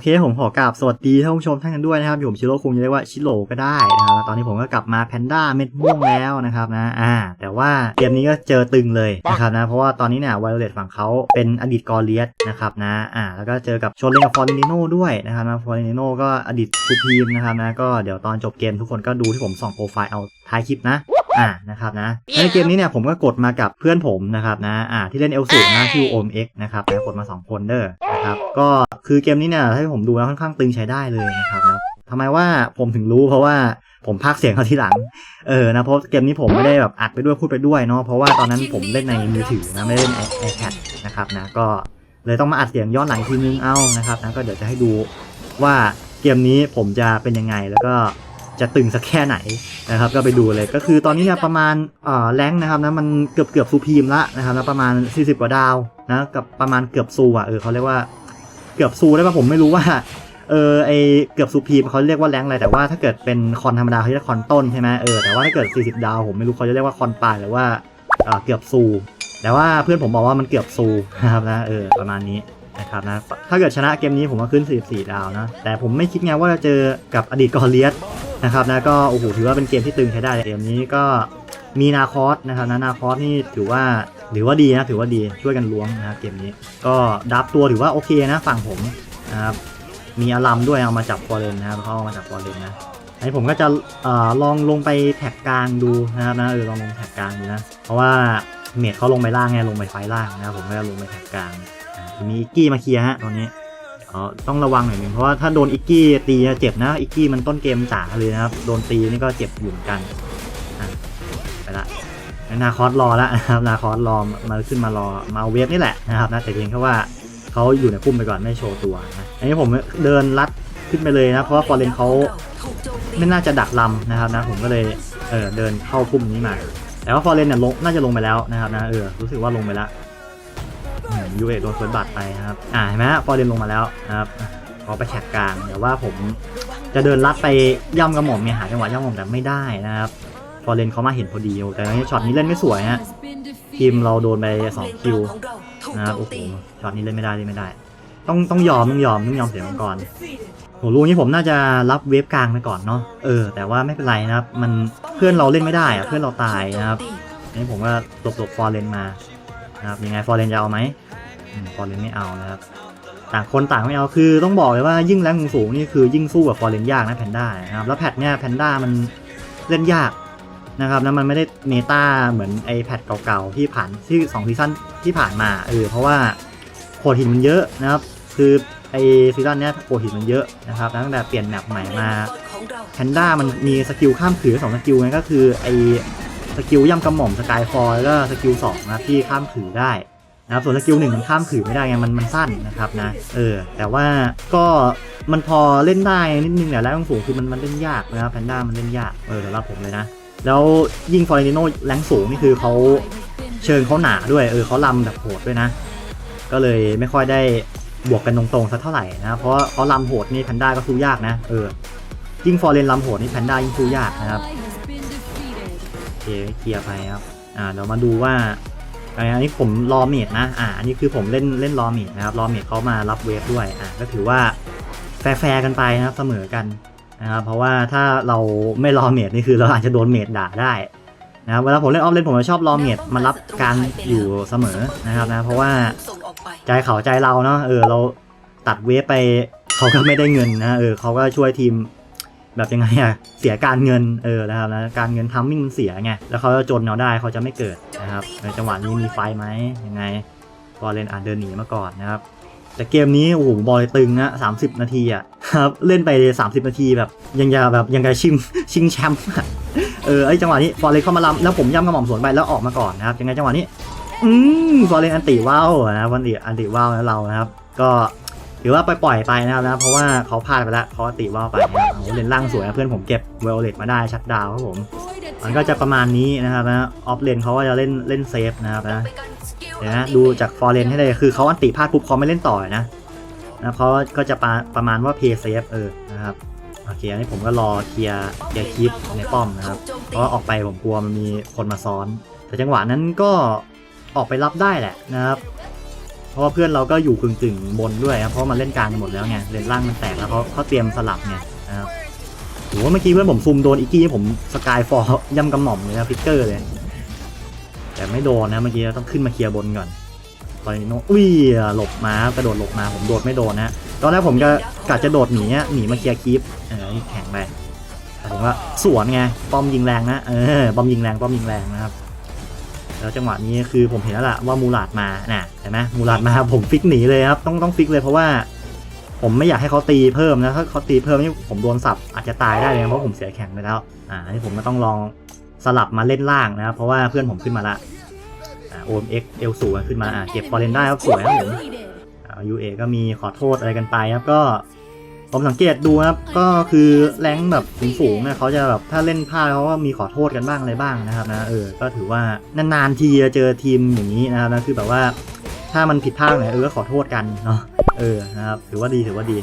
โอเคผมขอกราบสวัสดีท่านผู้ชมท่านกันด้วยนะครับอยู่ผมชิโร่คุงจะเรียกว่าชิโร่ก็ได้นะครับแล้วตอนนี้ผมก็กลับมาแพนด้าเม็ดม่วงแล้วนะครับนะอ่าแต่ว่าเกมนี้ก็เจอตึงเลยนะครับนะเพราะว่าตอนนี้เนี่ยไวโอเลตฝั่งเขาเป็นอดีตกอรเลียสนะครับนะอ่าแล้วก็เจอกับชนเลนกับฟอร์นิโนด้วยนะครับนะฟอร์นิโนก็อดีตซูพีมนะครับนะก็เดี๋ยวตอนจบเกมทุกคนก็ดูที่ผมส่องโปรไฟล์เอาท้ายคลิปนะอ่านะครับนะในเกมนี้เนี่ยผมก็กดมากับเพื่อนผมนะครับนะอ่าที่เล่นเอลสูนะชื่อโอมเอ็กนะครับนะกดมา 2 คนเด้อนะครับก็คือเกมนี้เนี่ยให้ผมดูแล้วค่อนข้างตึงใช้ได้เลยนะครับนะทำไมว่าผมถึงรู้เพราะว่าผมพากย์เสียงเขาทีหลัง เออ นะ เพราะเกมนี้ผมไม่ได้แบบอัดไปด้วยพูดไปด้วยเนาะ เพราะว่าตอนนั้นผมเล่นในมือถือนะ ไม่ได้เล่น iPad นะครับนะ ก็เลยต้องมาอัดเสียงย้อนหลังอีกทีนึง เอานะครับนะ ก็เดี๋ยวจะให้ดูว่าเกมนี้ผมจะเป็นยังไง แล้วก็ จะตึงสักแค่ไหนนะครับก็ไปดูเลยก็คือตอนนี้เนี่ยประมาณเออแรงนะครับนะมันเกือบเกือบซูพีมละนะครับแล้วประมาณ 40 กว่าดาวนะกับประมาณเกือบซูอะเออเขาเรียกว่าเกือบซูได้ป่ะผมไม่รู้ว่าเออไอเกือบซูพีมเขาเรียกว่าแรงอะไรแต่ว่าถ้าเกิดเป็นคอนธรรมดาเขาเรียกคอนต้นใช่ไหมเออแต่ว่าถ้าเกิด 40 ดาวผมไม่รู้เขาจะเรียกว่าคอนปลายหรือว่าเออเกือบซู แต่ว่าเพื่อนผมบอกว่ามันเกือบซูนะครับนะเออประมาณนี้นะครับนะถ้าเกิดชนะเกมนี้ผมก็ขึ้น 44 ดาวนะ แต่ผมไม่คิดไงว่าจะเจอกับอดีตกอร์เลียส นะครับนะก็โอ้โหถือว่าเป็นเกมที่ตึงใช้ได้เกมนี้ก็มีนาคอสนะครับนะนาคอสนี่ถือว่าถือว่าดีนะถือว่าดีช่วยกันล้วงนะครับเกมนี้ ก็ดับตัวถือว่าโอเคนะฝั่งผมนะครับมีอารัมด้วยเอามาจับฟอร์เรนนะครับเขาเอามาจับฟอร์เรนนะอันนี้ผมก็จะอลองลงไปแท็กกลางดูนะครับนะเออลองลงแท็กกลางดูนะเพราะว่าเมดเขาลงไปล่างไงลงไปไฟล่างนะครับผมก็จะลงไปแท็กกลางมีกกี้มาเคลียร์ฮะตอนนี้ อ๋อต้องระวังหน่อยหนึงเพราะว่าถ้าโดนอิกกี้ตีจะเจ็บนะอิกกี้มันต้นเกมจ๋าเลยนะครับโดนตีนี่ก็เจ็บอยู่เหมือนกันไปละนาคอสรอแล้วนะครับนาคอสรอมาขึ้นมารอมาเอาเวฟนี่แหละนะครับนะแต่เพียงแค่ว่าเขาอยู่ในพุ่มไปก่อนไม่โชว์ตัวนะอันนี้ผมเดินลัดขึ้นไปเลยนะเพราะว่าฟอร์เรนเขาไม่น่าจะดักลำนะครับนะผมก็เลยเออเดินเข้าพุ่มนี้มาแต่ว่าฟอร์เรนเนี่ยลงน่าจะลงไปแล้วนะครับนะเออรู้สึกว่าลงไปแล้ว ยูเอโดนเฟิร์สบัตไปนะครับ อ่าเห็นไหมฟอร์เรนลงมาแล้วครับขอไปแท็กกลางเดี๋ยวว่าผมจะเดินลัดไปย่ำกระหม่อมเนี่ยหาจังหวะย่ำกระหม่อมแต่ไม่ได้นะครับฟอร์เรนเขามาเห็นพอดีแต่อันนี้ช็อตนี้เล่นไม่สวยฮะทีมเราโดนไปสองคิวนะครับโอ้โหช็อตนี้เล่นไม่ได้เล่นไม่ได้ ต้องต้องยอมต้องยอมต้องยอมเสียมังกรโหรู้นี้ผมน่าจะรับเวฟกลางไปก่อนเนาะเออแต่ว่าไม่เป็นไรนะครับ มันเพื่อนเราเล่นไม่ได้อะเพื่อนเราตายนะครับนนี้ผมก็หลบหลบฟอร์เรนมานะครับยังไงฟอร์เรนจะเอาไหม ฟอร์เรนไม่เอานะครับต่างคนต่างไม่เอาคือต้องบอกเลยว่ายิ่งแรงสูงนี่คือยิ่งสู้กับฟอร์เรนยากนะแพนด้านะครับแล้วแพทเนี่ยแพนด้ามันเล่นยากนะครับแล้วมันไม่ได้เมตาเหมือนไอแพทเก่าๆที่ผ่านที่สองซีซั่นที่ผ่านมาเออเพราะว่าโขดหินมันเยอะนะครับคือไอซีซั่นเนี้ยโขดหินมันเยอะนะครับตั้งแต่เปลี่ยนแมปใหม่มาแพนด้ามันมีสกิลข้ามขือสองสกิลไงก็คือไอสกิลย่ำกระหม่อมสกายฟอร์แล้วก็สกิลสองนะที่ข้ามขือได้ นะครับส่วนสกิลหนึ่งมันข้ามขือไม่ได้ไงมันมันสั้นนะครับนะเออแต่ว่าก็มันพอเล่นได้นิดนึงแต่แล้วสูงคือมันมันเล่นยากนะครับแพนด้ามันเล่นยากเออสำหรับผมเลยนะ แล้วยิ่งฟอร์เรนโนแรงสูงนี่คือเขาเชิงเขาหนาด้วยเออเขาลำแบบโหดด้วยนะ ก็เลยไม่ค่อยได้บวกกันตรงๆสักเท่าไหร่นะเพราะเขาลำโหดนี่แพนด้าก็สู้ยากนะเออยิ่งฟอร์เรนลำโหดนี่แพนด้ายิ่งสู้ยากนะครับโอเคเคลียร์ไปครับอ่าเดี๋ยวมาดูว่า อันนี้ผมรอเมดนะ อ่า อันนี้คือผมเล่นเล่นรอเมดนะครับ รอเมดเขามารับเวฟด้วย อ่าก็ถือว่าแฟร์กันไปนะครับ เสมอกันนะครับ เพราะว่าถ้าเราไม่รอเมดนี่คือเราอาจจะโดนเมดด่าได้นะครับ เวลาผมเล่นออฟเลนผมจะชอบรอเมดมารับการอยู่เสมอนะครับนะ เพราะว่าใจเขาใจเราเนาะ เออ เราตัดเวฟไปเขาก็ไม่ได้เงินนะ เออเขาก็ช่วยทีม แบบยังไงอะเสียการเงินเออแล้วนะการเงินทัมมิ่งมันเสียไงแล้วเขาจะจนเราได้เขาจะไม่เกิดนะครับในจังหวะนี้มีไฟไหมยังไงบอลเลนอ่านเดินหนีมาก่อนนะครับแต่เกมนี้โอ้โหบอลตึงนะสามสิบนาทีอะครับเล่นไป 30 นาทีแบบยังจะแบบยังไงชิงชิงแชมป์เออไอจังหวะนี้ฟอร์เรนเข้ามาล้ำแล้วผมย่ำกระหม่อมสวนไปแล้วออกมาก่อนนะครับยังไงจังหวะนี้อืมฟอร์เรนอันติว่าวนะวันติอันติว่าวนะเรานะครับ ก็ ถือว่าปล่อยไปนะครับนะเพราะว่าเขาพลาดไปแล้วเขาตีว่าไปนะครับโอ้โหเลนล่างสวยนะเพื่อนผมเก็บเวลเลตมาได้ชัดดาวครับผม มันก็จะประมาณนี้นะครับนะออฟเลนเขาก็จะเล่นเล่นเซฟนะครับนะเดี๋ยวนะดูจากฟอร์เรนให้เลยคือเขาอันติพลาดปุ๊บเขาไม่เล่นต่อนะนะเพราะก็จะประประมาณว่าเพย์เซฟเออนะครับโอเคอันนี้ผมก็รอเคลียร์เคลียร์คลิปในป้อมนะครับเพราะว่าออกไปผมกลัวมันมีคนมาซ้อน แต่จังหวะนั้นก็ออกไปรับได้แหละนะครับ เพราะว่าเพื่อนเราก็อยู่กึ่งกึ่งบนด้วยครับเพราะมันเล่นกลางกันหมดแล้วไงเลนล่างมันแตกแล้วเขาเขาเตรียมสลับไงนะครับโหเมื่อกี้เพื่อนผมซุมโดนอีกกี้ผมสกายฟอร์ย่ำกระหม่อมเลยนะฟิกเกอร์เลย แต่ไม่โดนนะเมื่อกี้ต้องขึ้นมาเคลียร์บนก่อนตอนนี้โนอุ้ยหลบมากระโดดหลบมาผมโดดไม่โดนนะตอนแรกผมจะกะจะโดดหนีอะหนีมาเคลียร์คีปเออแข็งไปแต่ผมว่าสวนไงป้อมยิงแรงนะเออป้อมยิงแรงป้อมยิงแรงนะครับ แล้วจังหวะนี้คือผมเห็นแล้วล่ะว่ามูลาดมาน่ะเห็นไหมมูลาดมาผมฟิกหนีเลยครับต้องต้องฟิกเลยเพราะว่า ผมไม่อยากให้เขาตีเพิ่มนะถ้าเขาตีเพิ่มนี่ผมโดนสับอาจจะตายได้เลยนะเพราะผมเสียแข็งไปแล้วอ่าอันนี้ผมก็ต้องลองสลับมาเล่นล่างนะครับเพราะว่าเพื่อนผมขึ้นมาละอ่าโอมเอ็กเอลสูงขึ้นมาอ่าเก็บฟอเรนได้ครับสวยครับผมยูเอก็มีขอโทษอะไรกันไปครับก็ ผมสังเกตดูนะครับก็คือแรงค์แบบสูงๆเนี่ยเขาจะแบบถ้าเล่นพลาดเขาก็มีขอโทษกันบ้างอะไรบ้างนะครับนะเออก็ถือว่านานๆทีจะเจอทีมอย่างนี้นะครับนะคือแบบว่าถ้ามันผิดพลาดไหนเออก็ขอโทษกันเนาะเออนะครับถือว่าดีถือว่าดี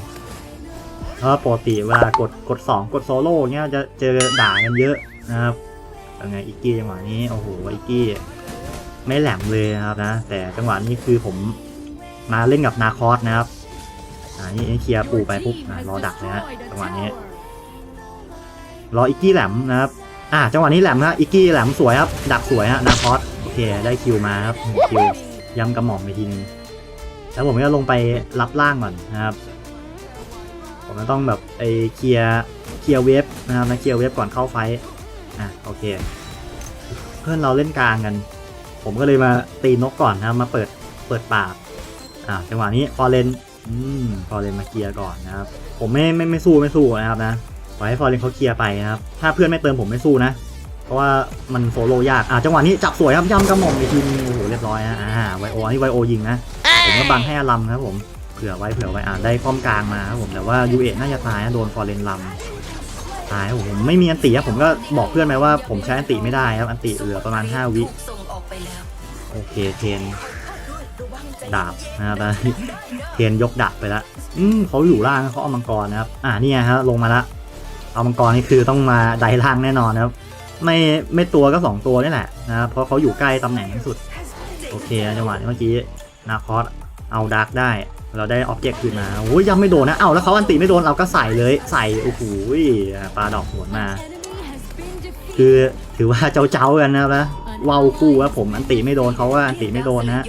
เพราะว่าปกติเวลากดกดสองกดโซโล่เงี้ยจะเจอด่ากันเยอะนะครับยังไงอิกกี้จังหวะนี้โอ้โหอิกกี้ไม่แหลมเลยนะครับนะ แต่จังหวะนี้คือผมมาเล่นกับนาคอสนะครับ อ่านี่เคลียร์ปูไปปุ๊บรอดักเลยฮะจังหวะนี้ รออิกกี้แหลมนะครับ อ่าจังหวะนี้แหลมนะอิกกี้แหลมสวยครับ ดักสวยฮะนาคอสโอเคได้คิวมาครับคิวย้ำกระหม่อมไปทีนึงแล้วผมก็ลงไปรับล่างก่อนนะครับ ผมก็ต้องแบบไอเคลียร์เคลียร์เวฟนะครับนะเคลียร์เวฟก่อนเข้าไฟท์อะโอเค เพื่อนเราเล่นกลางกัน ผมก็เลยมาตีนกก่อนนะครับมาเปิดเปิดปากอ่าจังหวะนี้ฟอเรน อืมฟอร์เรนมาเคลียร์ก่อนนะครับ ผมไม่ไม่ไม่สู้ไม่สู้นะครับนะปล่อยให้ฟอร์เรนเขาเคลียร์ไปนะครับ ถ้าเพื่อนไม่เติมผมไม่สู้นะ เพราะว่ามันโซโล่ยาก อ่าจังหวะนี้จับสวยครับย่ำกระหม่อมไปทีนึงโอ้โหเรียบร้อยนะอ่าไวโออันนี้ไวโอยิงนะ ผมก็บังให้อารัมครับผม เผื่อไว้เผื่อไว้อ่าได้ป้อมกลางมาครับผม แต่ว่ายูเอน่าจะตายนะโดนฟอร์เรนลำตายครับผมไม่มีอันติครับผมก็บอกเพื่อนไปว่าผมใช้อันติไม่ได้ครับ อันติเหลือประมาณ5วิโอเคเทน ดาบนะครับเทียนยกดาบไปแล้วอืมเขาอยู่ล่างเขาเอามังกรนะครับ อ่าเนี่ยฮะลงมาละเอามังกรนี่คือต้องมาไดล่างแน่นอนนะครับ ไม่ไม่ตัวก็สองตัวนี่แหละนะครับเพราะเขาอยู่ใกล้ตำแหน่งที่สุด โอเคจังหวะเมื่อกี้นาคอสเอาดาร์กได้เราได้ออบเจกต์คืนมาโอ้ยยังไม่โดนนะ เอ้าแล้วเขาอันติไม่โดนเราก็ใส่เลยใส่โอ้โหปลาดอกสวนมา คือถือว่าเจ้าเจ้ากันนะครับนะเว้าคู่ว่าผมอันติไม่โดนเขาว่าอันติไม่โดนนะ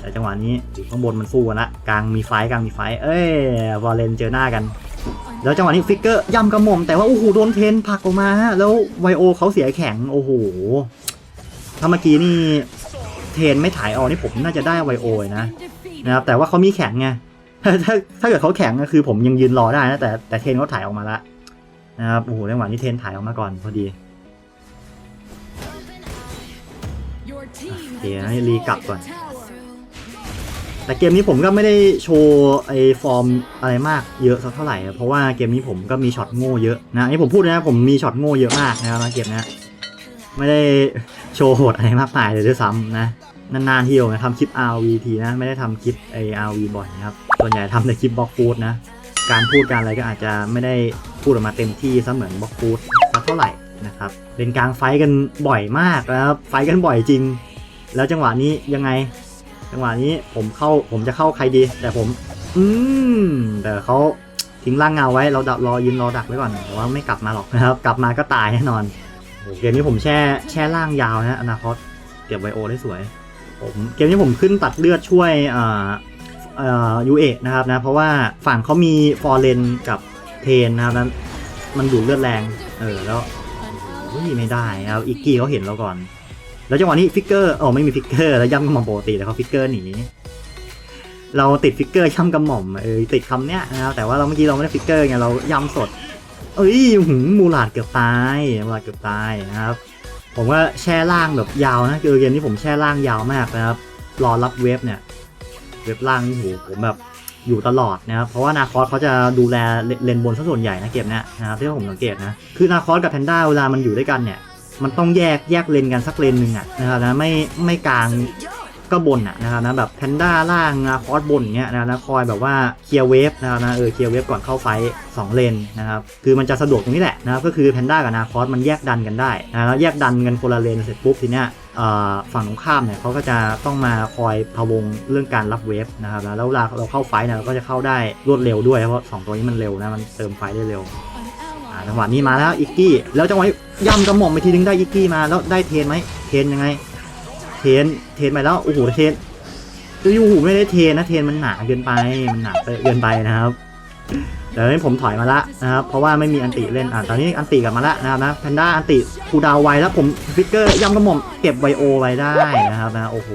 แล้วแต่จังหวะนี้อยู่ข้างบนมันสู้กันละกลางมีไฟท์กลางมีไฟท์เอ้ยวอลเลนเจอหน้ากัน แล้วจังหวะนี้ฟิกเกอร์ย่ำกระหม่อมแต่ว่าโอ้โหโดนเทนผลักออกมาฮะแล้วไวโอเขาเสียแข็งโอ้โหถ้าเมื่อกี้นี่เทนไม่ถ่ายออกนี่ผมน่าจะได้ไวโอเลยนะนะครับแต่ว่าเขามีแข็งไงถ้าถ้าเกิดเขาแข็งก็คือผมยังยืนรอได้นะแต่แต่เทนเขาถ่ายออกมาละนะครับโอ้โหจังหวะนี้เทนถ่ายออกมาก่อนพอดีเดี๋ยวให้รีกลับก่อน แต่เกมนี้ผมก็ไม่ได้โชว์ไอฟอร์มอะไรมากเยอะสักเท่าไหร่ เพราะว่าเกมนี้ผมก็มีช็อตโง่เยอะนะอันนี้ผมพูดนะผมมีช็อตโง่เยอะมากนะครับเกมนี้ไม่ได้โชว์โหดอะไรมากมายเลยด้วยซ้ำนะนานๆทีเดียวนะทำคลิป RV ทีนะไม่ได้ทำคลิปไอ RV บ่อยนะครับส่วนใหญ่ทำแต่คลิปบล็อกฟูดนะการพูดการอะไรก็อาจจะไม่ได้พูดออกมาเต็มที่ซะเหมือนบล็อกฟูดสักเท่าไหร่นะครับเป็นกลางไฟกันบ่อยมากนะครับไฟกันบ่อยจริง แล้วจังหวะนี้ยังไง จังหวะนี้ผมเข้าผมจะเข้าใครดี แต่ผม อืมแต่เขาทิ้งร่างเงาไว้เราดักรอยืนรอดักไว้ก่อนแต่ว่าไม่กลับมาหรอกนะครับ กลับมาก็ตายแน่นอนโอ้โหเกมนี้ผมแช่แช่ล่างยาวนะอนาคตเก็บไวโอได้สวย ผมเกมนี้ผมขึ้นตัดเลือดช่วยอ่าเอ่อยูเอนะครับนะเพราะว่าฝั่งเขามีฟอร์เรนกับเทนนะครับนั้นมันดูดเลือดแรง เออแล้วเฮ้ยไม่ได้ครับอีกกี้เขาเห็นเราก่อน แล้วจังหวะนี้ฟิกเกอร์โอ๋อไม่มีฟิกเกอร์แล้วย่ำกระหม่อมปกติแต่เขาฟิกเกอร์หนีเราติดฟิกเกอร์ย่ำกระหม่อมเออติดคำเนี้ยนะครับแต่ว่าเราเมื่อกี้เราไม่ได้ฟิกเกอร์ไงเราย่ำสด เอ้ยหืมมูลาดเกือบตายมูลาดเกือบตายนะครับ ผมว่าแช่ล่างแบบยาวนะคือเกมนี้ผมแช่ล่างยาวมากนะครับรอรับเวฟเนี่ยเวฟล่างนี่โหผมแบบอยู่ตลอดนะครับเพราะว่านาคอสเขาจะดูแลเลนบนซะส่วนใหญ่นะเกมเนี้ยนะครับที่ผมสังเกตนะคือนาคอสกับแพนด้าเวลามันอยู่ด้วยกันเนี่ย มันต้องแยกแยกเลนกันสักเลนหนึ่งอะนะครับนะไม่ไม่กลางก็บนอะนะครับนะแบบแพนด้าล่างนาคอสบนอย่างเงี้ยนะนะคอยแบบว่าเคลียร์เวฟนะครับนะเออเคลียร์เวฟก่อนเข้าไฟสองเลนนะครับคือมันจะสะดวกตรงนี้แหละนะครับก็คือแพนด้ากับนาคอสมันแยกดันกันได้นะแล้วแยกดันกันคนละเลนเสร็จปุ๊บทีเนี้ยฝั่งตรงข้ามเนี่ยเขาก็จะต้องมาคอยพะวงเรื่องการรับเวฟนะครับแล้วเวลาเราเข้าไฟเนี่ยเราก็จะเข้าได้รวดเร็วด้วยเพราะสองตัวนี้มันเร็วนะมันเติมไฟได้เร็ว จังหวะนี้มาแล้วอิกกี้แล้วจังหวะย่ำกระหม่อมไปทีนึงได้อิกกี้มาแล้วได้เทนไหมเทนยังไง เทนเทนไปแล้วโอ้โหเทนคือยูหูไม่ได้เทนนะเทนมันหนาเกินไปมันหนาเกินไปนะครับเดี๋ยวนี้ผมถอยมาละนะครับเพราะว่าไม่มีอันติเล่นอ่าตอนนี้อันติกลับมาละนะครับนะแพนด้าอันติคูดาวไวแล้วผมฟิกเกอร์ย่ำกระหม่อมเก็บไวโอไว้ได้นะครับนะโอ้โห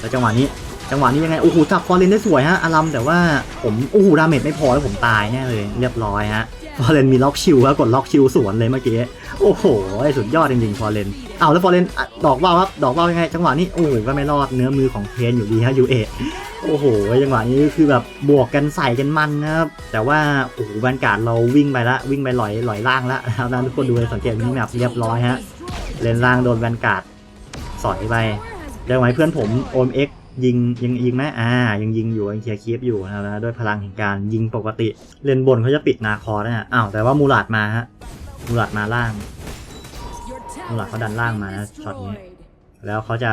แล้วจังหวะนี้จังหวะนี้ยังไงโอ้โหจับฟอร์เรนได้สวยฮะอารัมแต่ว่าผมโอ้โหดาเมจไม่พอแล้วผมตายแน่เลย เรียบร้อยฮะ ฟอร์เรนมีล็อกชิวแล้วกดล็อกชิวสวนเลยเมื่อกี้ โอ้โหสุดยอดจริงๆฟอร์เรนเอาแล้วฟอร์เรนดอกว่าวครับ ดอกว่าวยังไง จังหวะนี้ โอ้โหก็ไม่รอดเนื้อมือของเทนอยู่ดีฮะยูเอโอ้โห จังหวะนี้คือแบบบวกกันใส่กันมันนะครับ แต่ว่า โอ้โหบรรยากาศเราวิ่งไปละ วิ่งไปลอยลอยล่างละนะครับนะทุกคนดูเลยสังเกตมินิแมปเรียบร้อยฮะ เลนล่างโดนแวนการ์ดสอยไปเดี๋ยวไว้เพื่อนผมโอมเอ็ก ยิงยิงยิงไหมอ่า ยังยิงอยู่ยังเคลียร์คีฟอยู่นะครับด้วยพลังแห่งการยิงปกติ เลนบนเขาจะปิดนาคอร์นะฮะอ้าวแต่ว่ามูลาดมาฮะมูลาดมาล่างมูหลักเขาดันล่างมานะช็อตนี้แล้วเขาจะ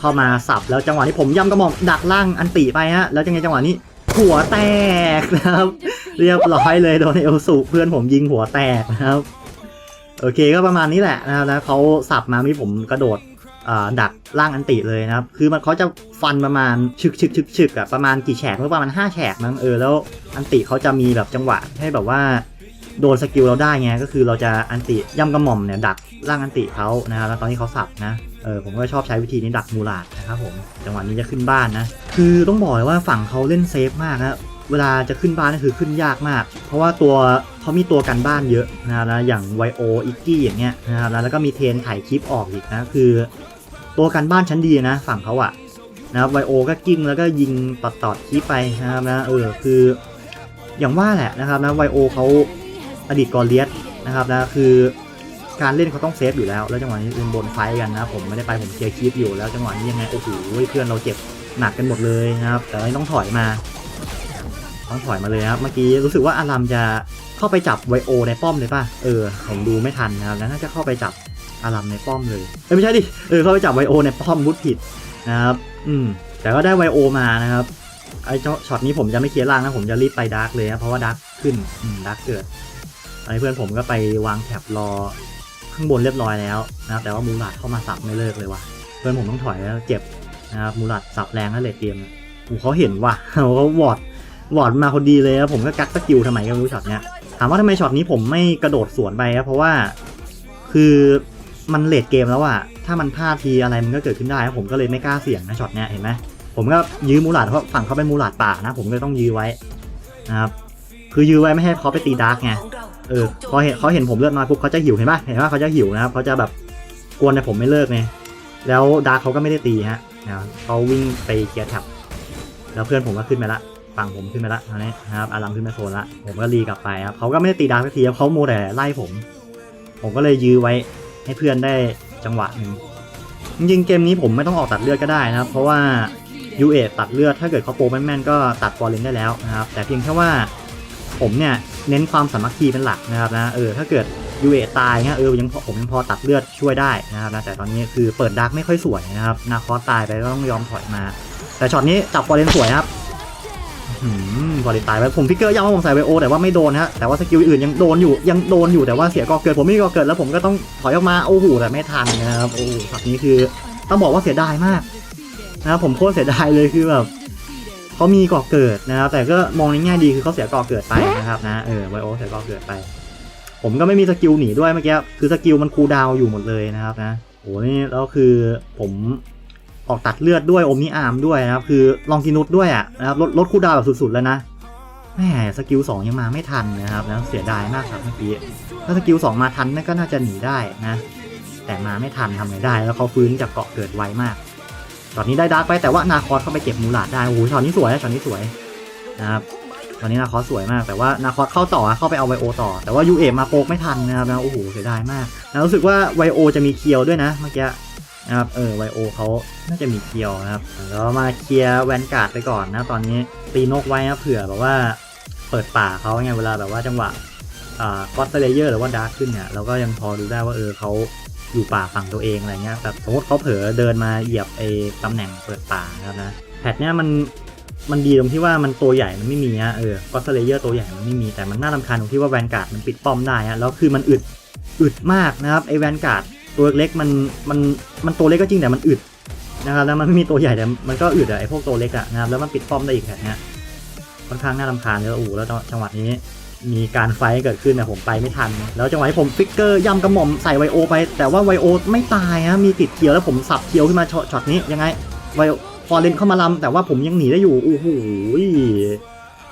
เข้ามาสับแล้วจังหวะนี้ผมย่ำกระหม่อมดักล่างอันติไปฮะแล้วจังไงจังหวะนี้ หัวแตกนะครับ เรียบร้อยเลยโดนเอลสุเพื่อนผมยิงหัวแตกนะครับ โอเคก็ประมาณนี้แหละนะครับนะเขาสับมามีผมกระโดด ดักล่างอันติเลยนะครับ คือมันเขาจะฟันประมาณชึกชึกชึกชึกอะประมาณกี่แฉกหรือประมาณ5แฉกมั้งเออแล้วอันติเขาจะมีแบบจังหวะให้แบบว่าโดนสกิลเราได้ไงก็คือเราจะอันติย่ำกระหม่อมเนี่ยดักล่างอันติเขานะครับแล้วตอนที่เขาสับนะเออผมก็ชอบใช้วิธีนี้ดักมูลาดนะครับผมจังหวะนี้จะขึ้นบ้านนะ คือต้องบอกเลยว่าฝั่งเขาเล่นเซฟมากนะเวลาจะขึ้นบ้านนี่คือขึ้นยากมาก เพราะว่าตัวเขามีตัวกันบ้านเยอะนะครับนะอย่างไวโออิกกี้อย่างเงี้ยนะครับแล้วก็มีเทนถ่ายคลิปออกอีกนะคือ ตัวกันบ้านชั้นดีนะฝั่งเขาอะนะครับไวโอก็กิ้งแล้วก็ยิงตอดตอดๆคลิปไปนะครับนะเออคืออย่างว่าแหละนะครับนะไวโอเขาอดีตกอร์เลียสนะครับนะคือการเล่นเขาต้องเซฟอยู่แล้ว แล้วจังหวะนี้เล่นบนไฟกันนะผมไม่ได้ไปผมเคลียร์คลิปอยู่แล้วจังหวะนี้ยังไงโอ้โหเพื่อนเราเจ็บหนักกันหมดเลยนะครับ แต่ต้องถอยมา ต้องถอยมาเลยครับเมื่อกี้รู้สึกว่าอารัมจะเข้าไปจับไวโอในป้อมเลยป่ะเออผมดูไม่ทันนะครับแล้วน่าจะเข้าไปจับ อารัมในป้อมเลยเอ้ยไม่ใช่ดิเออเข้าไปจับไวโอในป้อมมุดผิดนะครับอืมแต่ก็ได้ไวโอมานะครับไอ้ช็อตนี้ผมจะไม่เคลียร์ล่างนะผมจะรีบไปดาร์กเลยนะเพราะว่าดาร์กขึ้นอืมดาร์กเกิดตอนนี้เพื่อนผมก็ไปวางแถบรอข้างบนเรียบร้อยแล้วนะครับแต่ว่ามูลาดเข้ามาสับไม่เลิกเลยว่ะเพื่อนผมต้องถอยแล้วเจ็บนะครับมูลาดสับแรงแล้วเลยเกมโอ้โหเขาเห็นว่ะเขาวอดวอดมาพอดีเลยนะผมก็กักสกิลทำไมก็ไม่รู้ช็อตเนี้ยถามว่าทำไมช็อตนี้ผมไม่กระโดดสวนไปนะเพราะว่าคือ มันเลดเกมแล้วอะถ้ามันพลาดทีอะไรมันก็เกิดขึ้นได้ผมก็เลยไม่กล้าเสี่ยงนะช็อตเนี้ยเห็นไหมผมก็ยื้อมูหลาดเพราะฝั่งเขาเป็นมูหลาดป่านะ ผมก็เลยต้องยื้อไว้นะครับคือยื้อไว้ไม่ให้เขาไปตีดาร์กไงเออพอเห็นเขาเห็นผมเลือดน้อยปุ๊บเขาจะหิวเห็นปะเห็นว่าเขาจะหิวนะครับเขาจะแบบกวนแต่ผมไม่เลิกไงแล้วดาร์กเขาก็ไม่ได้ตีฮะนะเขาวิ่งไปเคลียร์แท็บแล้วเพื่อนผมก็ขึ้นไปละฝั่งผมขึ้นไปละตอนนี้นะครับอารัมขึ้นมาโซนละผมก็รีกลับไปครับเขาก็ไม่ได้ตีดาร์กสักทีเขาโมแต่ไล่ผม ผมก็เลยยื้อไว้ ให้เพื่อนได้จังหวะหนึ่งจริงเกมนี้ผมไม่ต้องออกตัดเลือดก็ได้นะครับ เพราะว่ายูเอตัดเลือดถ้าเกิดเขาโปแม่นๆก็ตัดฟอร์เรนได้แล้วนะครับ แต่เพียงแค่ว่าผมเนี่ยเน้นความสามัคคีเป็นหลักนะครับนะเออถ้าเกิดยูเอตายเงี้ยเออยังผมยังพอตัดเลือดช่วยได้นะครับนะแต่ตอนนี้คือเปิดดักไม่ค่อยสวยนะครับนาคอสตายไปก็ต้องยอมถอยมา แต่ช็อตนี้จับฟอร์เรนสวยครับ อืมฟอร์เรนตายไปผมพิกเกอร์ย่ำว่าผมใส่ไวโอแต่ว่าไม่โดนฮะแต่ว่าสกิลอื่นยังโดนอยู่ยังโดนอยู่แต่ว่าเสียกอเกิดผมไม่ีกอเกิดแล้วผมก็ต้องถอยออกมาโอ้โหแต่ไม่ทันนะครับโอ้โหช็อตนี้คือต้องบอกว่าเสียดายมากนะครับผมโคตรเสียดายเลยคือแบบเขามีก่อเกิดนะครับแต่ก็มองในแง่ดีคือเขาเสียก่อเกิดไปนะครับนะเออไวโอเสียก่อเกิดไป ผมก็ไม่มีสกิลหนีด้วยเมื่อกี้คือสกิลมันคูลดาวอยู่หมดเลยนะครับนะโอ้นี่แล้วคือผม ออกตัดเลือดด้วยอมนิอาร์มด้วยนะครับ คือลองกินุสด้วยอะนะครับลดลดคูลดาวแบบสุดๆ แล้วนะแหมสกิลสองยังมาไม่ทันนะครับนะเสียดายมากครับเมื่อกี้ถ้าสกิลสองมาทันนั่นก็น่าจะหนีได้นะ แต่มาไม่ทันทำไงได้ แล้วเขาฟื้นจากเกาะเกิดไวมากตอนนี้ได้ดาร์กไปแต่ว่านาคอสเข้าไปเก็บมูลาดได้โอ้โหช็อตนี้สวยนะช็อตนี้สวยนะครับตอนนี้นาคอสสวยมากแต่ว่านาคอสเข้าต่อเข้าไปเอาไวโอต่อ แต่ว่ายูเอมาโปกไม่ทันนะครับนะโอ้โหเสียดายมากนะรู้สึกว่าไวโอจะมีเคียวด้วยนะเมื่อกี้ นะครับเออไวโอเขาน่าจะมีเคียวนะครับแล้วมาเคลียร์แวนการ์ดไปก่อนนะตอนนี้ตีนกไว้นะเผื่อแบบว่าเปิดป่าเขาไงเวลาแบบว่าจังหวะอ่าก็อตเลเยอร์หรือว่าดาร์กขึ้นเนี่ยเราก็ยังพอดูได้ว่าเออเขาอยู่ป่าฝั่งตัวเองอะไรเงี้ยแบบสมมติเขาเผลอเดินมาเหยียบไอ้ตำแหน่งเปิดป่านะครับนะแพทเนี้ยมันมันดีตรงที่ว่ามันตัวใหญ่มันไม่มีฮะเออก็สเลเยอร์ตัวใหญ่มันไม่มีแต่มันน่ารำคาญตรงที่ว่าแวนการ์ดมันปิดป้อมได้ฮะแล้วคือมันอึดอึดมากนะครับไอ้แวนการ์ด ตัวเล็กมันมันมันตัวเล็กก็จริงแต่มันอึดนะครับแล้วมันไม่มีตัวใหญ่แต่มันก็อึดอะไอพวกตัวเล็กอะนะครับแล้วมันปิดป้อมได้อีกแพทเนี้ยค่อนข้างน่ารำคาญเลยอูแล้วจังหวะนี้มีการไฟเกิดขึ้นแต่ผมไปไม่ทัน แล้วจังหวะที่ผมฟิกเกอร์ย่ำกระหม่อมใส่ไวโอไป แต่ว่าไวโอไม่ตายฮะมีติดเคียวแล้วผมสับเคียวขึ้นมาช็อตนี้ยังไงไวฟอร์เรนเข้ามาลำแต่ว่าผมยังหนีได้อยู่โอ้โห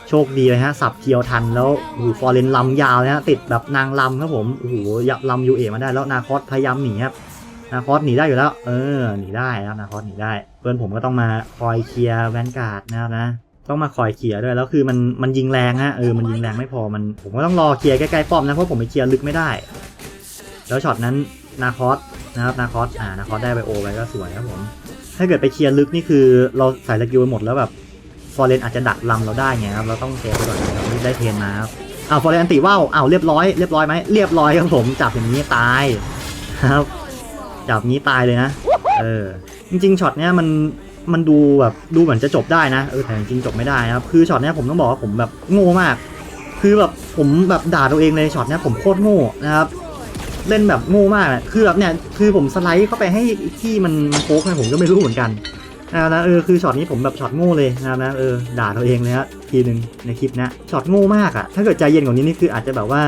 โชคดีเลยฮะ สับเคียวทันแล้วโอ้โหฟอร์เรนลำยาวเลยฮะติดแบบนางลำครับผมโอ้โหยับลำยูเอมาได้แล้วนาคอสพยายามหนีครับนาคอสหนีได้อยู่แล้ว เออหนีได้นะครับนาคอสหนีได้ เพื่อนผมก็ต้องมาคอยเคลียร์แวนการ์ดนะครับนะต้องมาคอยเคลียร์ด้วยแล้วคือมันมันยิงแรงฮะเออมันยิงแรงไม่พอมันผมก็ต้องรอเคลียร์ใกล้ๆป้อมนะเพราะผมไปเคลียร์ลึกไม่ได้ แล้วช็อตนั้นนาคอสนะครับนาคอสอ่านาคอสได้ไปโอไปก็สวยครับผมถ้าเกิดไปเคลียร์ลึกนี่คือเราใส่สกิลไปหมดแล้วแบบ ฟอร์เรนอาจจะดักลำเราได้ไงครับเราต้องเซฟก่อนนะครับได้เทนมาครับอ้าวฟอร์เรนอันติว่าวอ้าวเรียบร้อยเรียบร้อยไหมเรียบร้อยครับผมจับอย่างนี้ตายครับ จับนี้ตายเลยนะเออจริงๆช็อตเนี้ยมันมันดูแบบดูเหมือนจะจบได้นะเออแต่จริงๆจบไม่ได้นะครับคือช็อตเนี้ยผมต้องบอกว่าผมแบบโง่มาก คือแบบผมแบบด่าตัวเองเลยช็อตเนี้ยผมโคตรโง่นะครับเล่นแบบโง่มากอะคือแบบเนี่ยคือผมสไลด์เข้าไปให้ที่มันโค้งผมก็ไม่รู้เหมือนกัน นะครับนะเออคือช็อตนี้ผมแบบช็อตโง่เลยนะครับนะเออด่าตัวเองเลยฮะทีหนึ่งในคลิปนะช็อตโง่มากอะถ้าเกิดใจเย็นกว่านี้นี่คืออาจจะแบบว่า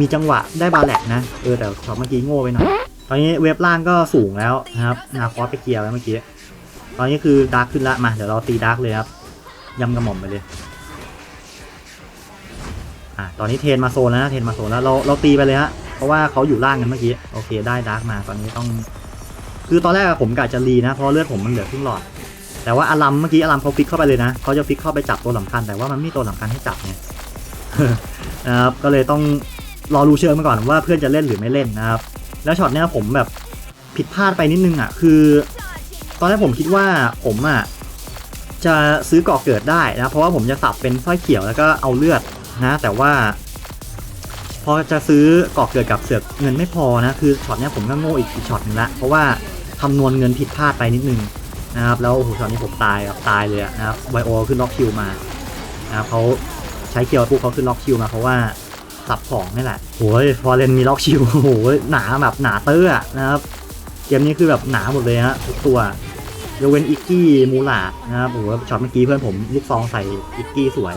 มีจังหวะได้บาแลกนะเออแต่ช็อตเมื่อกี้โง่ไปหน่อยตอนนี้เว็บล่างก็สูงแล้วนะครับนาคอสไปเคลียร์แล้วเมื่อกี้ตอนนี้คือดาร์กขึ้นละมาเดี๋ยวเราตีดาร์กเลยครับยำกระหม่อมไปเลยอะตอนนี้เทนมาโซนแล้วนะเทนมาโซนแล้วเราเราตีไปเลยฮะเพราะว่าเขาอยู่ล่างกันเมื่อกี้โอเคได้ดาร์กมาตอนนี้ต้อง คือตอนแรกผมกะจะรีนะเพราะเลือดผมมันเหลือครึ่งหลอด แต่ว่าอารัมเมื่อกี้อารัมเขาฟิกเข้าไปเลยนะเขาจะฟิกเข้าไปจับตัวสำคัญแต่ว่ามันไม่มีตัวสำคัญให้จับไงนะครับก็เลยต้องรอรูเชิงมาก่อนว่าเพื่อนจะเล่นหรือไม่เล่นนะครับ แล้วช็อตเนี้ยผมแบบผิดพลาดไปนิดนึงอะคือ ตอนแรกผมคิดว่าผมอะจะซื้อก่อเกิดได้นะเพราะว่าผมจะสับเป็นสร้อยเขียวแล้วก็เอาเลือดนะแต่ว่า พอจะซื้อก่อเกิดกับเสือกเงินไม่พอนะคือช็อตเนี้ยผมก็โง่อีกอีช็อตนึงละเพราะว่าคำนวณเงินผิดพลาดไปนิดนึง นะครับ แล้วโอ้โหช็อตนี้ผมตายแบบตายเลยอะนะครับไวโอขึ้นล็อกคิวมานะครับเขาใช้เกียวปุ๊บเขาขึ้นล็อกคิวมาเพราะว่าสับของนี่แหละโอ้ยพอเลนมีล็อกคิวโอ้โหหนาแบบหนาเตอร์อะนะครับเกมนี้คือแบบหนาหมดเลยฮะทุกตัวยกเว้นอิกกี้มูลาดนะครับโอ้โหช็อตเมื่อกี้เพื่อนผมลูกซองใส่อิกกี้สวย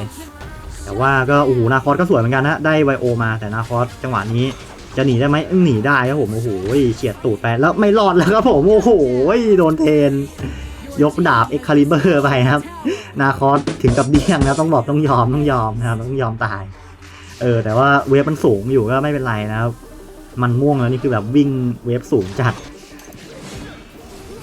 แต่ว่าก็โอ้โหนาคอสก็สวยเหมือนกันนะได้ไวโอมาแต่นาคอสจังหวะนี้จะหนีได้ไหมหนีได้ครับผมโอ้โหเฉียดตูดไปแล้วไม่รอดแล้วครับผมโอ้โหโดนเทน ยกดาบเอ็กคาลิเบอร์ไปครับ นาคอสถึงกับเดี้ยงนะต้องบอกต้องยอมต้องยอมนะครับต้องยอมตาย เออ แต่ว่าเวฟมันสูงอยู่ก็ไม่เป็นไรนะครับ มันม่วงแล้วนี่คือแบบวิ่งเวฟสูงจัด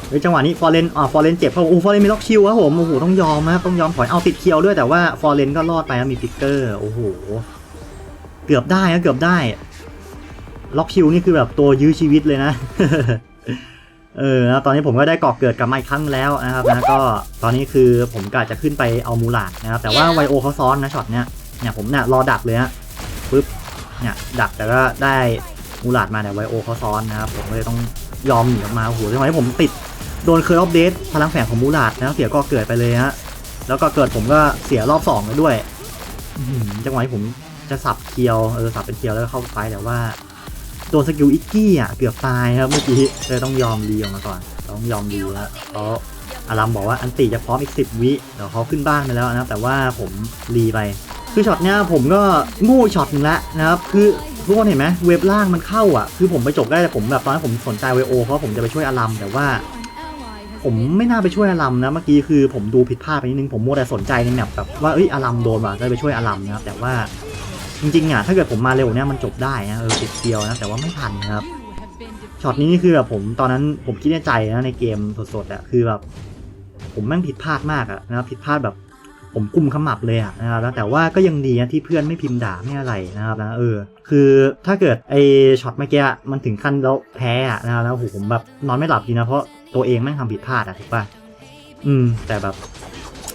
เฮ้ยจังหวะนี้ฟอร์เรนอ่าฟอร์เรนเจ็บเขาโอ้ฟอร์เรนมีล็อกคิวครับผมโอ้โหต้องยอมนะต้องยอมถอยเอาติดเคียวด้วยแต่ว่าฟอร์เรนก็รอดไปมีฟิกเกอร์โอ้โหเกือบได้นะเกือบได้ล็อกคิวนี่คือแบบตัวยื้อชีวิตเลยนะ เออนะตอนนี้ผมก็ได้ก่อเกิดกลับมาอีกครั้งแล้วนะครับนะก็ตอนนี้คือผมกะจะขึ้นไปเอามูลาดนะครับ แต่ว่าไวโอเขาซ้อนนะช็อตเนี้ยเนี่ยผมเนี่ยรอดักเลยฮะปึ๊บเนี่ยดักแต่ก็ได้มูลาดมาเนี่ยไวโอเขาซ้อนนะครับผมก็เลยต้องยอมหนีออกมาโอ้โหทำไมผมติดโดนเคอร์ออฟเดตพลังแฝงของมูลาดนะเสียก่อเกิดไปเลยฮะแล้วก็เกิดผมก็เสียรอบสองไปด้วยอื้อหือจังหวะที่ผมจะสับเคียวเออสับเป็นเคียวแล้วก็เข้าไฟท์แต่ว่า โดนสกิลอิกกี้อะเกือบตายครับเมื่อกี้เลยต้องยอมรีออกมาก่อน ต้องยอมรีแล้วเพราะอารามบอกว่าอันติจะพร้อมอีกสิบวิเดี๋ยวเขาขึ้นบ้านไปแล้วนะครับแต่ว่าผมรีไป คือช็อตเนี้ยผมก็โง่ช็อตหนึงล้วนะครับคือทุกคนเห็นไหมเว็บล่างมันเข้าอะ คือผมไปจบได้แต่ผมแบบตอนนั้นผมสนใจเวโอเพราะผมจะไปช่วยอารามแต่ว่า ผมไม่น่าไปช่วยอารัมนะเมื่อกี้คือผมดูผิดพลาดไปนิดนึงผมมัวแต่สนใจในแมปแบบว่าเอ้ยอารัมโดนว่ะก็เลยไปช่วยอารัมนะครับแต่ว่า จริงๆอะถ้าเกิดผมมาเร็วเนี่ยมันจบได้นะเออติดเดียวนะแต่ว่าไม่ทันนะครับช็อตนี้นี่คือแบบผมตอนนั้นผมคิดในใจนะในเกมสดๆอะคือแบบผมแม่งผิดพลาดมากอะนะครับผิดพลาดแบบผมกุมขมับเลยอะนะครับแล้วแต่ว่าก็ยังดีนะที่เพื่อนไม่พิมพ์ด่าไม่อะไรนะครับนะเออ คือถ้าเกิดไอช็อตเมื่อกี้มันถึงขั้นแล้วแพ้อะนะครับแล้วโหผมแบบนอนไม่หลับจริงนะเพราะตัวเองแม่งทำผิดพลาดอะถูกป่ะอืม แต่แบบ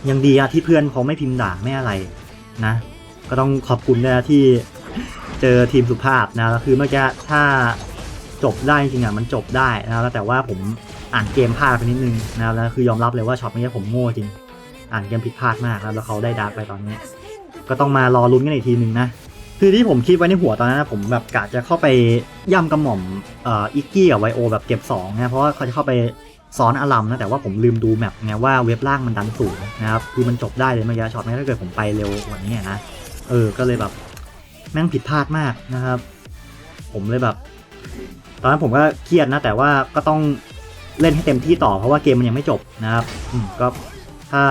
ยังดีอะที่เพื่อนเขาไม่พิมพ์ด่าไม่อะไรนะ ก็ต้องขอบคุณด้วยนะที่เจอทีมสุภาพนะแล้วคือเมื่อกี้ถ้าจบได้จริงอะมันจบได้นะแล้วแต่ว่าผมอ่านเกมพลาดไปนิดนึงนะแล้วคือยอมรับเลยว่าช็อตนี้ผมโง่จริง อ่านเกมผิดพลาดมากนะครับแล้วเขาได้ดาร์กไปตอนนี้ ก็ต้องมารอลุ้นกันอีกทีหนึ่งนะคือที่ผมคิดไว้ในหัวตอนนั้นนะผมแบบกะจะเข้าไปย่ำกระหม่อมอิกกี้กับไวโอแบบเก็บ2นะเพราะว่าเขาจะเข้าไปซ้อนอลัมนะแต่ว่าผมลืมดูแมปไงว่าเว็บล่างมันดันสูงนะครับคือมันจบได้เลยเมื่อกี้ช็อตนี้ถ้าเกิดผมไปเร็วกว่านี้นะ เออ ก็เลยแบบ แม่งผิดพลาดมากนะครับ ผมเลยแบบ ตอนนั้นผมก็เครียดนะ แต่ว่าก็ต้องเล่นให้เต็มที่ต่อเพราะว่าเกมมันยังไม่จบนะครับอืก็ถ้า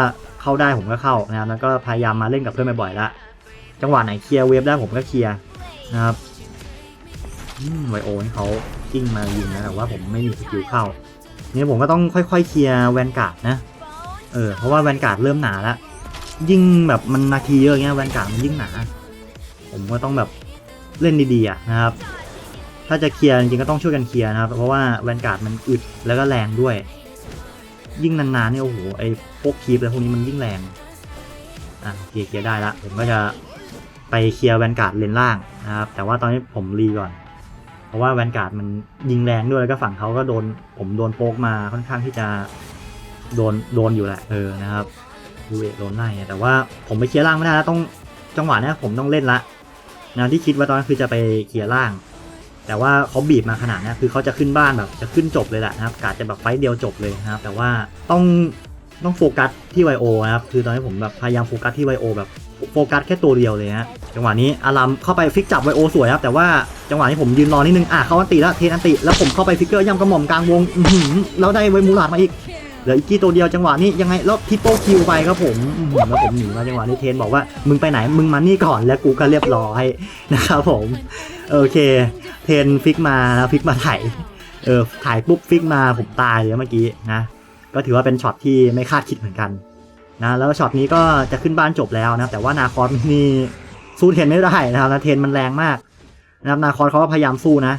เข้าได้ผมก็เข้านะครับแล้วก็พยายามมาเล่นกับเพื่อนบ่อยๆละจังหวะไหนเคลียร์เวฟได้ผมก็เคลียร์นะครับไวโอนี่เขากิ้งมายิงนะแต่ว่าผมไม่มีสกิลเข้าเนี่ยผมก็ต้องค่อยๆเคลียร์แวนการ์ดนะ เออเพราะว่าแวนการ์ดเริ่มหนาแล้ว ยิ่งแบบมันนาทีเยอะเงี้ยแวนการ์ดมันยิ่งหนา ผมก็ต้องแบบเล่นดีๆนะครับ ถ้าจะเคลียร์จริงก็ต้องช่วยกันเคลียร์นะครับ เพราะว่าแวนการ์ดมันอึดแล้วก็แรงด้วย ยิ่งนานๆเนี่ยโอ้โหไอ้พวกคีปอะไรพวกนี้มันยิ่งแรงอะโอเคเคลียร์ได้ละผมก็จะไปเคลียร์แวนการ์ดเลนล่างนะครับ แต่ว่าตอนนี้ผมรีก่อน เพราะว่าแวนการ์ดมันยิงแรงด้วยแล้วก็ฝั่งเขาก็โดน ผมโดนโป๊กมาค่อนข้างที่จะโดนโดนอยู่แหละเออนะครับ ดูเอโดนไล่แต่ว่าผมไปเคลียร์ล่างไม่ได้แล้วต้องจังหวะนี้ผมต้องเล่นละนะที่คิดว่าตอนนั้นคือจะไปเคลียร์ล่าง แต่ว่าเขาบีบมาขนาดนี้คือเขาจะขึ้นบ้านแบบจะขึ้นจบเลยแหละนะครับกาจะแบบไฟเดียวจบเลยนะครับ แต่ว่าต้องต้องโฟกัสที่ไวโอนะครับคือตอนนี้ผมแบบพยายามโฟกัสที่ไวโอแบบโฟกัสแค่ตัวเดียวเลยฮะจังหวะนี้อารัมเข้าไปฟิกจับไวโอสวยครับแต่ว่าจังหวะนี้ผมยืนรอนิดนึงอะเข้าอันติแล้วเทนอันติแล้วผมเข้าไปฟิกเกอร์ย่ำกระหม่อมกลางวงแล้วได้ไวมูลาดมาอีก เหลืออีกกี่ตัวเดียวจังหวะนี้ยังไงแล้วทิปเปิลคิวไปครับผมอื้อหือแล้วผมหนีมาจังหวะนี้เทนบอกว่ามึงไปไหนมึงมานี่ก่อนแล้วกูก็เรียบร้อยนะครับผมโอเค เทนฟิกมาแล้วฟิกมาถ่ายเออถ่ายปุ๊บฟิกมาผมตายเลยเมื่อกี้นะก็ถือว่าเป็นช็อตที่ไม่คาดคิดเหมือนกันนะแล้วช็อตนี้ก็จะขึ้นบ้านจบแล้วนะแต่ว่านาคอสนี่สู้เทนไม่ได้นะครับนะเทนมันแรงมากนะครับนาคอสเขาก็พยายามสู้นะ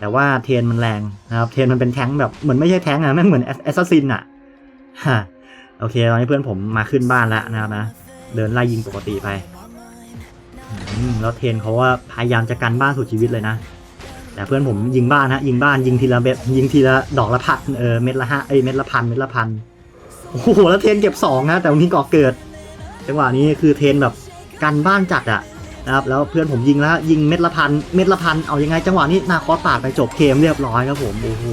แต่ว่าเทนมันแรงนะครับเทนมันเป็นแท้งแบบเหมือนไม่ใช่แท้งอะแม่งเหมือนแอสซัสซินอะ โอเค ตอนนี้เพื่อนผมมาขึ้นบ้านแล้วนะครับนะ เดินไล่ยิงปกติไป แล้วเทนเขาว่าพยายามจะกันบ้านสุดชีวิตเลยนะ แต่เพื่อนผมยิงบ้านนะยิงบ้านยิงทีละเม็ดยิงทีละดอกละพันเออเม็ดละห้าเอ้ยเม็ดละพันเม็ดละพันโอ้โหแล้วเทนเก็บสองนะแต่วันนี้ก่อเกิดจังหวะนี้คือเทนแบบกันบ้านจัดอะนะครับแล้วเพื่อนผมยิงแล้วยิงเม็ดละพันเม็ดละพันเอายังไงจังหวะนี้นาคอสปาดไปจบเกมเรียบร้อยครับผมโอ้โห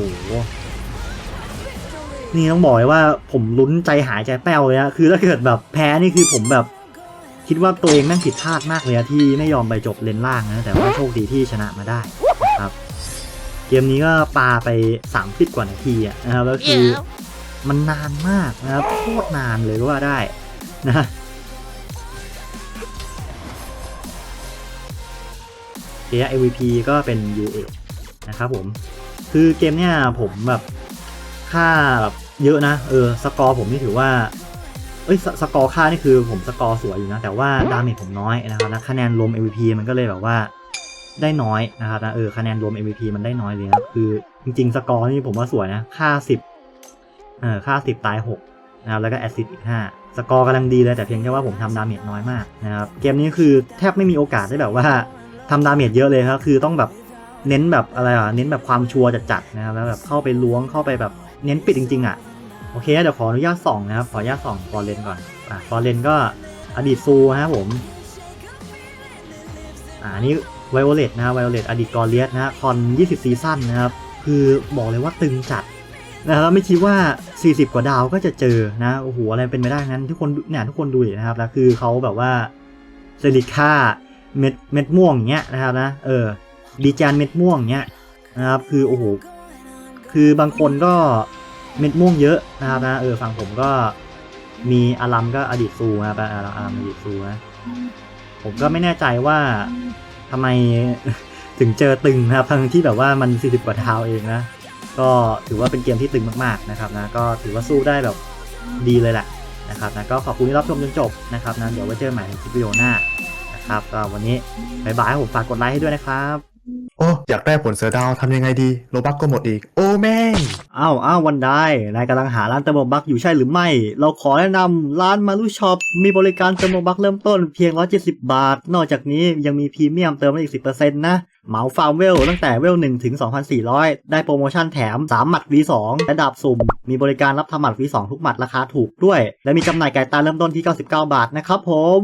นี่ต้องบอกเลยว่าผมลุ้นใจหายใจแป้วเลยนะคือถ้าเกิดแบบแพ้นี่คือผมแบบ คิดว่าตัวเองแม่งผิดพลาดมากเลยอะที่ไม่ยอมไปจบเลนล่างนะแต่ว่าโชคดีที่ชนะมาได้นะครับ เกมนี้ก็ปาไป30กว่านาทีอะนะครับแล้วคือมันนานมากนะครับโคตรนานเลยก็ว่าได้นะเกีย MVP ก็เป็น UA นะครับผม คือเกมเนี้ยผมแบบ ค่าแบบเยอะนะ เออ สกอร์ผมนี่ถือว่า เอ้ยสสกอร์ค่านี่คือผมสกอร์สวยอยู่นะ แต่ว่าดาเมจผมน้อยนะครับนะคะแนนรวม MVP มันก็เลยแบบว่าได้น้อยนะครับนะเออคะแนนรวม MVP มันได้น้อยเลยนะคือจริง ๆ สกอร์นี่ผมว่าสวยนะ ค่า 10เออค่า 10 ตาย 6 นะครับ แล้วก็แอสซิสต์อีก 5 สกอร์กำลังดีเลยแต่เพียงแค่ว่าผมทำดาเมจน้อยมากนะครับ เกมนี้คือแทบไม่มีโอกาสได้แบบว่าทำดาเมจเยอะเลยครับ คือต้องแบบเน้นแบบอะไรอะ เน้นแบบความชัวร์จัดๆนะครับ แล้วแบบเข้าไปล้วงเข้าไปแบบ เน้นปิดจริง ๆ อะ โอเคเดี๋ยวขออนุญาตส่องนะครับ ขออนุญาตส่องฟอร์เรนก่อนอะฟอร์เรนก็อดีตซูนะครับผม อ่านี่ไวโอเลตนะไวโอเลตอดีตกอรเลียสนะฮะคอน20 ซีซั่นนะครับ คือบอกเลยว่าตึงจัดนะครับแล้วไม่คิดว่า 40 กว่าดาวก็จะเจอนะโอ้โหอะไรเป็นไปได้นั้นทุกคนเนี่ยทุกคนดูดินะครับแล้วคือเขาแบบว่าเซริค่าเม็ดเม็ดม่วงอย่างเงี้ยนะครับนะเออดีจานเม็ดม่วงอย่างเงี้ยนะครับคือโอ้โห คือบางคนก็เม็ดม่วงเยอะนะครับนะเออฝั่งผมก็มีอารัมก็อดีตซูนะครับอารัมอารัมอดีตซูนะผมก็ไม่แน่ใจว่าทำไมถึงเจอตึงนะครับทั้งที่แบบว่ามัน 40 กว่าดาเองนะ ก็ถือว่าเป็นเกมที่ตึงมากๆนะครับนะก็ถือว่าสู้ได้แบบดีเลยแหละนะครับนะก็ขอบคุณที่รับชมจนจบนะครับนะเดี๋ยวไว้เจอใหม่ในคลิปวิดีโอหน้านะครับก็วันนี้บายบายผมฝากกดไลค์ให้ด้วยนะครับ โอ้อยากได้ผลเสือดาวทำยังไงดีโลบักก็หมดอีก โอ้แม่งอ้าวอ้าววันได้นายกำลังหาร้านเติมโลบักอยู่ใช่หรือไม่ เราขอแนะนำร้านมารุช็อปมีบริการเติมโลบักเริ่มต้นเพียง 170 บาท นอกจากนี้ยังมีพรีเมียมเติมได้อีก 10%นะเหมาฟาร์มเวลตั้งแต่เวล1ถึง 2,400 ได้โปรโมชั่นแถม 3 หมัด V2 และดาบสุ่ม มีบริการรับทำหมัด V2 ทุกหมัดราคาถูกด้วย และมีจำหน่ายไก่ตาเริ่มต้นที่ 99 บาทนะครับผม